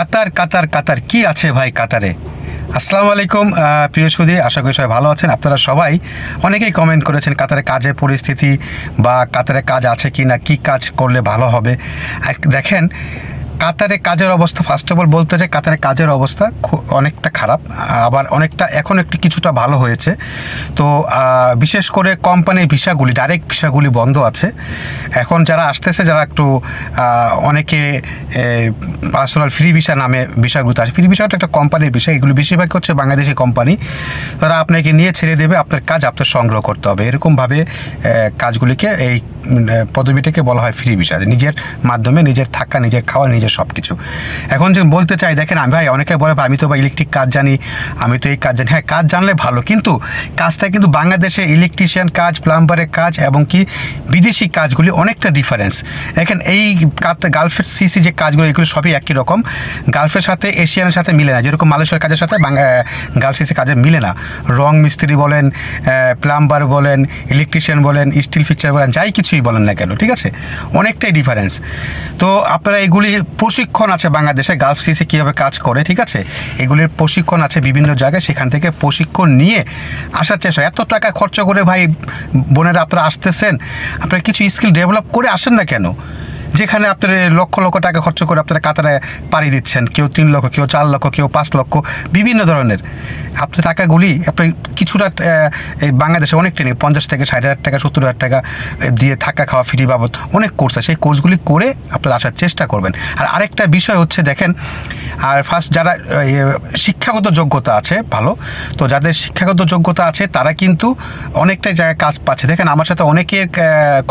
কাতার কাতার কাতার। কি আছে ভাই কাতারে? আসসালামু আলাইকুম প্রিয় সুদী আশা করি সবাই ভালো আছেন। আপনারা সবাই অনেকেই কমেন্ট করেছেন কাতারে কাজের পরিস্থিতি বা কাতারে কাজ আছে কি না কী কাজ করলে ভালো হবে। দেখেন কাতারে কাজের অবস্থা ফার্স্ট অফ অল বলতে চাই কাতারে কাজের অবস্থা অনেকটা খারাপ, আবার অনেকটা, এখন একটু কিছুটা ভালো হয়েছে। তো বিশেষ করে কোম্পানির ভিসাগুলি ডাইরেক্ট ভিসাগুলি বন্ধ আছে। এখন যারা আসতেছে, যারা একটু অনেকে পার্সোনাল ফ্রি ভিসা নামে ভিসাগুলো আছে ফ্রি ভিসাটা একটা কোম্পানির বিষয় এগুলো বেশিরভাগ হচ্ছে বাংলাদেশি কোম্পানি। তারা আপনাকে নিয়ে ছেড়ে দেবে, আপনার কাজ আপনার সংগ্রহ করতে হবে। এরকমভাবে কাজগুলিকে এই পদবিটাকে বলা হয় ফ্রি ভিসা নিজের মাধ্যমে, নিজের থাকা, নিজের খাওয়া, নিজের সব কিছু এখন যে বলতে চাই, দেখেন আমি ভাই, অনেকে বলে আমি তো বা ইলেকট্রিক কাজ জানি, আমি তো এই কাজ জানি। হ্যাঁ কাজ জানলে ভালো, কিন্তু কাজটা কিন্তু বাংলাদেশে ইলেকট্রিশিয়ান কাজ প্লাম্বারের কাজ এবং কি বিদেশি কাজগুলি অনেকটা ডিফারেন্স দেখেন এই গালফের সিসি যে কাজগুলো, এগুলো সবই একই রকম। গালফের সাথে এশিয়ানের সাথে মিলে না। যেরকম মালয়েশিয়ার কাজের সাথে গালফ সিসি কাজের মিলে না। রং মিস্ত্রি বলেন প্লাম্বার বলেন ইলেকট্রিশিয়ান বলেন স্টিল ফিক্সার বলেন, যাই কিছুই বলেন না কেন, ঠিক আছে? অনেকটাই ডিফারেন্স তো আপনারা এগুলি প্রশিক্ষণ আছে বাংলাদেশে গালফ সিসি কীভাবে কাজ করে, ঠিক আছে? এগুলির প্রশিক্ষণ আছে বিভিন্ন জায়গায়, সেখান থেকে প্রশিক্ষণ নিয়ে আসার চেষ্টা। এত টাকা খরচ করে ভাই বোনেরা আপনারা আসতেছেন, আপনারা কিছু স্কিল ডেভেলপ করে আসেন না কেন? যেখানে আপনার লক্ষ লক্ষ টাকা খরচ করে আপনারা কাতারে পাড়ি দিচ্ছেন, কেউ তিন লক্ষ, কেউ চার লক্ষ, কেউ পাঁচ লক্ষ, বিভিন্ন ধরনের। আপনার টাকাগুলি আপনি কিছুটা এই বাংলাদেশে অনেকটা নেই পঞ্চাশ থেকে ষাট হাজার টাকা, সত্তর হাজার টাকা দিয়ে থাকা খাওয়া ফ্রি বাবদ অনেক কোর্স আছে। সেই কোর্সগুলি করে আপনারা আসার চেষ্টা করবেন। আর আরেকটা বিষয় হচ্ছে, দেখেন, আর ফার্স্ট যারা শিক্ষাগত যোগ্যতা আছে, ভালো, তো যাদের শিক্ষাগত যোগ্যতা আছে, তারা কিন্তু অনেকটাই জায়গায় কাজ পাচ্ছে। দেখেন, আমার সাথে অনেকের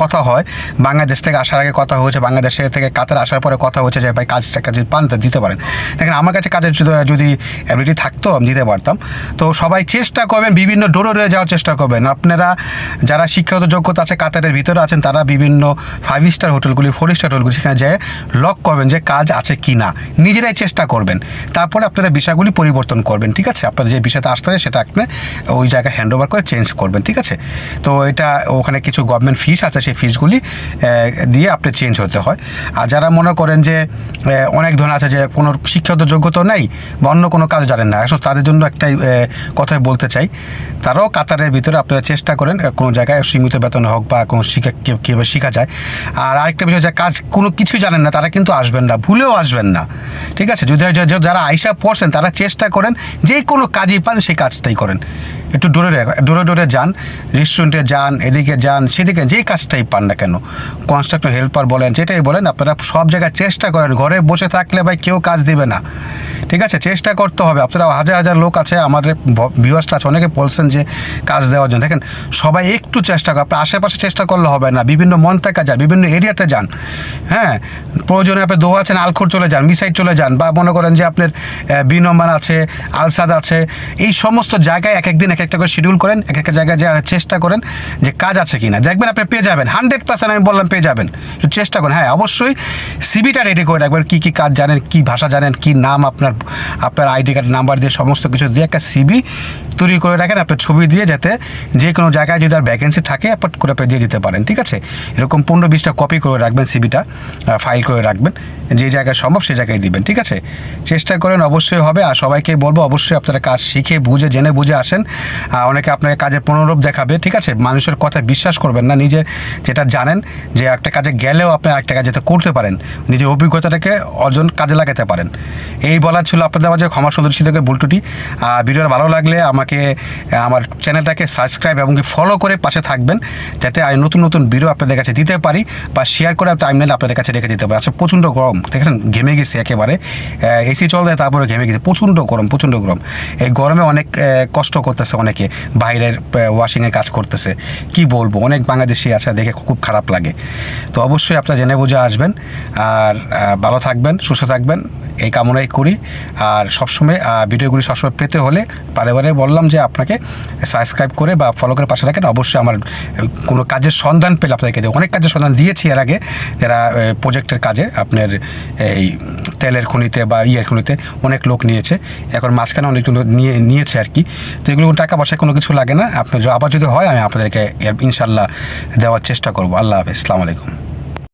কথা হয়, বাংলাদেশ থেকে আসার আগে কথা হয়েছে বাংলাদেশে থেকে কাতার আসার পরে কথা হচ্ছে যে, ভাই কাজ টাকা যদি পান দিতে পারেন। দেখেন, আমার কাছে কাজের যদি- অ্যাবিলিটি থাকতো, আমি দিতে পারতাম। তো সবাই চেষ্টা করবেন, বিভিন্ন ডোরে রয়ে যাওয়ার চেষ্টা করবেন। আপনারা যারা শিক্ষাগত যোগ্যতা আছে, কাতারের ভিতরে আছেন, তারা বিভিন্ন ফাইভ স্টার হোটেলগুলি ফোর স্টার হোটেলগুলি সেখানে যেয়ে লক করবেন যে, কাজ আছে কি না নিজেরাই চেষ্টা করবেন। তারপরে আপনারা বিষয়গুলি পরিবর্তন করবেন, ঠিক আছে? আপনাদের যে বিষয়টা আসতে হয় সেটা আপনি ওই জায়গায় হ্যান্ড ওভার করে চেঞ্জ করবেন, ঠিক আছে? তো এটা ওখানে কিছু গভর্নমেন্ট ফিস আছে, সেই ফিসগুলি দিয়ে আপনি চেঞ্জ হতে হয়। আর যারা মনে করেন যে অনেক ধরনের আছে যে, কোনো শিক্ষাগত যোগ্যতা নেই বা অন্য কোনো কাজ জানেন না, আসলে তাদের জন্য একটাই কথাই বলতে চাই। তারাও কাতারের ভিতরে আপনারা চেষ্টা করেন কোনো জায়গায় সীমিত বেতন হোক বা কোনো শিক্ষা কীভাবে শেখা যায়। আর আরেকটা বিষয় যে, কাজ কোনো কিছুই জানেন না, তারা কিন্তু আসবেন না, ভুলেও আসবেন না। ঠিক আছে? যদি যারা আইসা পড়ছেন, তারা চেষ্টা করেন, যে কোনো কাজই পান, সেই কাজটাই করেন। একটু ডোরে ডোরে ডোরে যান রেস্টুরেন্টে যান, এদিকে যান, সেদিকে যেই কাজটাই পান না কেন। কনস্ট্রাক্টর হেল্পার বলেন, যেটাই বলেন, আপনারা সব জায়গায় চেষ্টা করেন, ঘরে বসে থাকলে ভাই কেউ কাজ দেবে না। ঠিক আছে, চেষ্টা করতে হবে, আপনারা হাজার হাজার লোক আছে, আমাদের ভিউয়ার্সটা আছে, অনেকে বলছেন যে কাজ দেওয়ার জন্য। দেখেন, সবাই একটু চেষ্টা করে, আপনার আশেপাশে চেষ্টা করলে হবে না, বিভিন্ন মন্তাকা যান, বিভিন্ন এরিয়াতে যান। হ্যাঁ প্রয়োজনে আপনি দোয়া আছেন, আলখোর চলে যান মিসাইড চলে যান, বা মনে করেন যে আপনার বি নম্বর আছে, আলসাদ আছে, এই সমস্ত জায়গায় এক একদিন, এক একটা করে শিডিউল করেন, এক একটা জায়গায় যাওয়ার চেষ্টা করেন যে কাজ আছে কি না দেখবেন আপনি পেয়ে যাবেন হান্ড্রেড পার্সেন্ট আমি বললাম পেয়ে যাবেন। চেষ্টা করেন হ্যাঁ অবশ্যই সিবিটা রেডি করে রাখবেন, কী কী কাজ জানেন, কী ভাষা জানেন, কী নাম আপনার আপনার আইডি কার্ড নাম্বার দিয়ে সমস্ত কিছু দিয়ে একটা সিবি তৈরি করে রাখেন, আপনার ছবি দিয়ে যাতে যে কোনো জায়গায় যদি আর ভ্যাকেন্সি থাকে আপট করে আপনি দিয়ে দিতে পারেন, ঠিক আছে? এরকম পনেরো বিশটা কপি করে রাখবেন সিবিটা ফাইল করে রাখবেন, যে জায়গায় সম্ভব সেই জায়গায় দিবেন, ঠিক আছে? চেষ্টা করেন, অবশ্যই হবে, আর সবাইকে বলব, অবশ্যই আপনারা কাজ শিখে, বুঝে, জেনে, বুঝে আসেন অনেকে আপনাকে কাজের পুনরূপ দেখাবে, ঠিক আছে? মানুষের কথা বিশ্বাস করবেন না নিজের যেটা জানেন যে একটা কাজে গেলেও আপনি একটা কাজ যাতে করতে পারেন, নিজের অভিজ্ঞতাটাকে অর্জন কাজে লাগাতে পারেন। এই বলার ছিল আপনাদের মাঝে ক্ষমা সুন্দর থেকে ভুলটুটি। আর ভিডিওটা ভালো লাগলে আমাকে আমার চ্যানেলটাকে সাবস্ক্রাইব এবং ফলো করে পাশে থাকবেন, যাতে আমি নতুন নতুন ভিডিও আপনাদের কাছে দিতে পারি বা শেয়ার করে টাইমলাইন আপনাদের কাছে রেখে দিতে পারি। আচ্ছা প্রচণ্ড গরম দেখেছেন ঘেমে গেছে একেবারে। এসি চলতে, তারপরে ঘেমে গেছে। প্রচণ্ড গরম প্রচণ্ড গরম। এই গরমে অনেক কষ্ট করতেছে অনেকে বাইরের ওয়াশিংয়ে কাজ করতেছে। কি বলব? অনেক বাংলাদেশি আছে দেখে খুব খারাপ লাগে। তো অবশ্যই আপনারা জেনে বুঝে আসবেন। আর ভালো থাকবেন, সুস্থ থাকবেন। এই কামনাই করি। আর সবসময় ভিডিওগুলি সবসময় পেতে হলে বারে বারে বললাম যে আপনাকে সাবস্ক্রাইব করে বা ফলো করে পাশে রাখেন। অবশ্যই আমার কোনো কাজের সন্ধান পেলে আপনাদেরকে দেবো। অনেক কাজের সন্ধান দিয়েছি এর আগে। যারা প্রজেক্টের কাজে আপনার এই তেলের খনিতে বা ইয়ের খনিতে অনেক লোক নিয়েছে। এখন মাঝখানে অনেক নিয়ে, নিয়েছে আর কি। তো এগুলো টাকা পয়সা কোনো কিছু লাগে না। আপনার আবার যদি হয়, আমি আপনাদেরকে ইনশাল্লাহ দেওয়ার চেষ্টা করব। আল্লাহ হাফেজ। আসসালামু আলাইকুম।